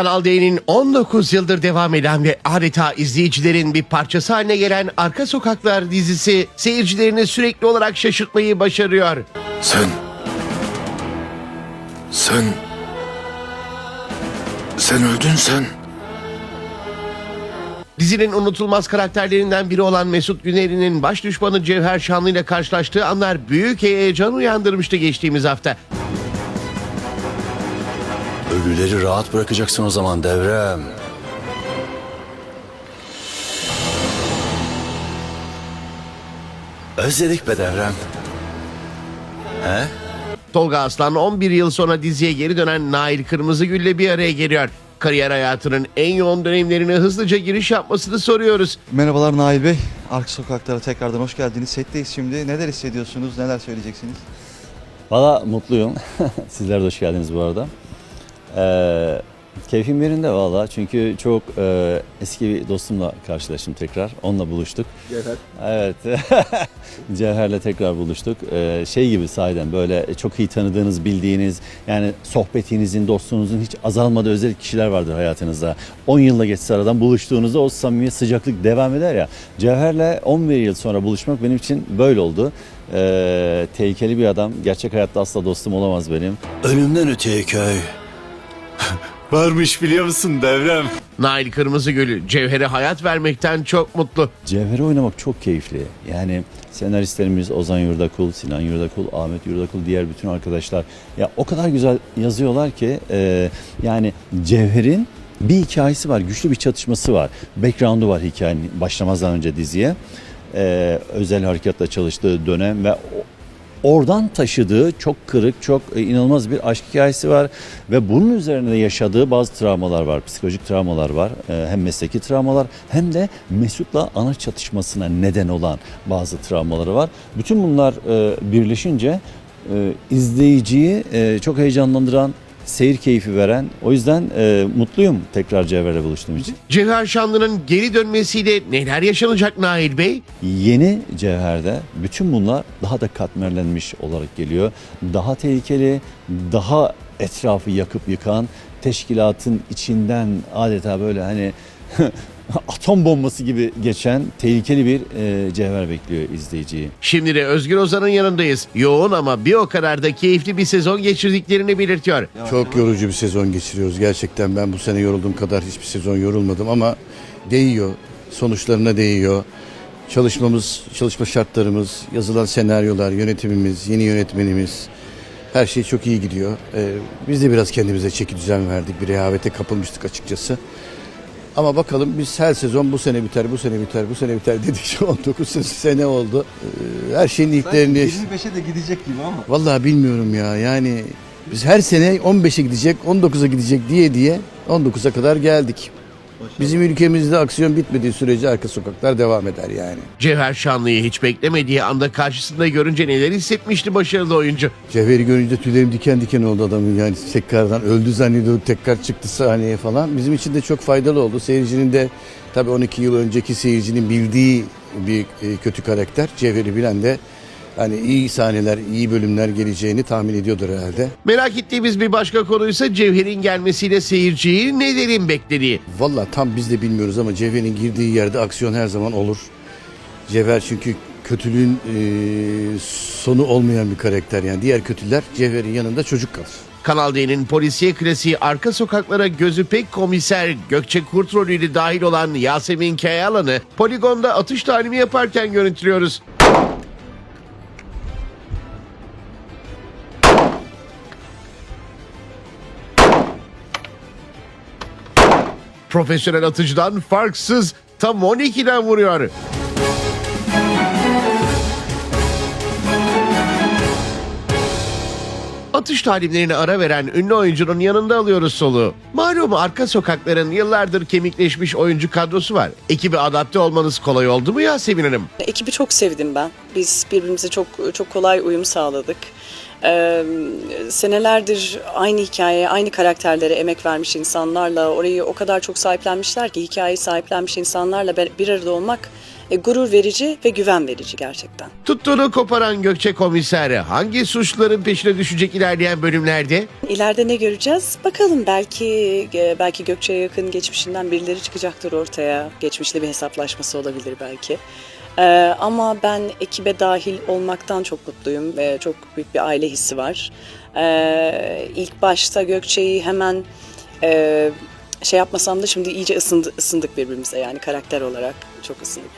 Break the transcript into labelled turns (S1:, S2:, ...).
S1: Kanal D'nin 19 yıldır devam eden ve adeta izleyicilerin bir parçası haline gelen Arka Sokaklar dizisi seyircilerini sürekli olarak şaşırtmayı başarıyor.
S2: Sen... Sen... Sen öldün sen.
S1: Dizinin unutulmaz karakterlerinden biri olan Mesut Güneri'nin baş düşmanı Cevher Şanlı ile karşılaştığı anlar büyük heyecan uyandırmıştı geçtiğimiz hafta.
S2: Ölüleri rahat bırakacaksın o zaman devrem. Özledik be devrem. He?
S1: Tolga Aslan 11 yıl sonra diziye geri dönen Nail Kırmızıgül ile bir araya geliyor. Kariyer hayatının en yoğun dönemlerine hızlıca giriş yapmasını soruyoruz.
S3: Merhabalar Nail Bey. Arka Sokaklara tekrardan hoş geldiniz. Setteyiz şimdi. Neler hissediyorsunuz? Neler söyleyeceksiniz?
S4: Valla mutluyum. Sizler de hoş geldiniz bu arada. Ee, keyfim yerinde valla çünkü çok e, eski bir dostumla karşılaştım tekrar. Onunla buluştuk. Cevher. Evet. Cevher'le tekrar buluştuk. Ee, şey gibi sahiden böyle çok iyi tanıdığınız, bildiğiniz yani sohbetinizin, dostluğunuzun hiç azalmadığı özel kişiler vardır hayatınızda. 10 yılla geçse aradan buluştuğunuzda o samimiyet, sıcaklık devam eder ya. Cevher'le 11 yıl sonra buluşmak benim için böyle oldu. Ee, tehlikeli bir adam. Gerçek hayatta asla dostum olamaz benim.
S2: Ölümden öteye köy. Varmış biliyor musun devrem?
S1: Nail Kırmızıgül Cevher'e hayat vermekten çok mutlu.
S4: Cevher'i oynamak çok keyifli. Yani senaristlerimiz Ozan Yurdakul, Sinan Yurdakul, Ahmet Yurdakul, diğer bütün arkadaşlar ya o kadar güzel yazıyorlar ki e, yani Cevher'in bir hikayesi var, güçlü bir çatışması var. Background'u var hikayenin başlamazdan önce diziye. E, özel harekatla çalıştığı dönem ve o- oradan taşıdığı çok kırık, çok e, inanılmaz bir aşk hikayesi var ve bunun üzerine yaşadığı bazı travmalar var, psikolojik travmalar var. E, Hem mesleki travmalar hem de Mesut'la ana çatışmasına neden olan bazı travmaları var. Bütün bunlar e, birleşince izleyiciyi çok heyecanlandıran, seyir keyfi veren. O yüzden e, mutluyum tekrar Cevher'le buluştuğum için.
S1: Cevher Şanlı'nın geri dönmesiyle neler yaşanacak Nail Bey?
S4: Yeni Cevher'de bütün bunlar daha da katmerlenmiş olarak geliyor. Daha tehlikeli, daha etrafı yakıp yıkan, teşkilatın içinden adeta böyle hani atom bombası gibi geçen tehlikeli bir e, Cevher bekliyor izleyiciyi.
S1: Şimdi de Özgür Ozan'ın yanındayız. Yoğun ama bir o kadar da keyifli bir sezon geçirdiklerini belirtiyor.
S5: Çok yorucu bir sezon geçiriyoruz. Gerçekten ben bu sene yorulduğum kadar hiçbir sezon yorulmadım ama değiyor. Sonuçlarına değiyor. Çalışmamız, çalışma şartlarımız, yazılan senaryolar, yönetimimiz, yeni yönetmenimiz her şey çok iyi gidiyor. Ee, biz de biraz kendimize çeki düzen verdik. Bir rehavete kapılmıştık açıkçası. Ama bakalım biz her sezon bu sene biter, bu sene biter, bu sene biter dedik. 19 sene oldu. Ee, her şeyin ilklerini...
S3: 25'e de gidecek gibi ama.
S5: Vallahi bilmiyorum ya. Yani biz her sene 15'e gidecek, 19'a gidecek diye diye 19'a kadar geldik. Bizim ülkemizde aksiyon bitmediği sürece arka sokaklar devam eder yani.
S1: Cevher Şanlı'yı hiç beklemediği anda karşısında görünce neler hissetmişti başarılı oyuncu.
S5: Cevheri görünce tüylerim diken diken oldu adamın yani tekrardan öldü zannediyorduk tekrar çıktı sahneye falan. Bizim için de çok faydalı oldu. Seyircinin de tabii 12 yıl önceki seyircinin bildiği bir e, kötü karakter. Cevheri bilen de hani iyi sahneler, iyi bölümler geleceğini tahmin ediyordur herhalde.
S1: Merak ettiğimiz bir başka konuysa Cevher'in gelmesiyle seyirciyi nelerin beklediği.
S5: Valla tam biz de bilmiyoruz ama Cevher'in girdiği yerde aksiyon her zaman olur. Cevher çünkü kötülüğün e, sonu olmayan bir karakter yani. Diğer kötüler Cevher'in yanında çocuk kalır.
S1: Kanal D'nin polisiye klasiği arka sokaklara gözü pek komiser Gökçe Kurt rolüyle dahil olan Yasemin Kayalan'ı poligonda atış talimi yaparken görüntülüyoruz. Profesyonel atıcıdan farksız tam 12'den vuruyor. Atış talimlerine ara veren ünlü oyuncunun yanında alıyoruz soluğu. Malum arka sokakların yıllardır kemikleşmiş oyuncu kadrosu var. Ekibe adapte olmanız kolay oldu mu Yasemin Hanım?
S6: Ekibi çok sevdim ben. Biz birbirimize çok çok kolay uyum sağladık. Ee, senelerdir aynı hikayeye, aynı karakterlere emek vermiş insanlarla, orayı o kadar çok sahiplenmişler ki hikayeyi sahiplenmiş insanlarla bir arada olmak e, gurur verici ve güven verici gerçekten.
S1: Tuttuğunu koparan Gökçe komiser hangi suçluların peşine düşecek ilerleyen bölümlerde?
S6: İleride ne göreceğiz? Bakalım belki e, belki Gökçe'ye yakın geçmişinden birileri çıkacaktır ortaya. Geçmişte bir hesaplaşması olabilir belki. Ee, ama ben ekibe dahil olmaktan çok mutluyum ve çok büyük bir aile hissi var. Ee, ilk başta Gökçe'yi hemen e, şey yapmasam da şimdi iyice ısındı, ısındık birbirimize yani karakter olarak çok ısındık.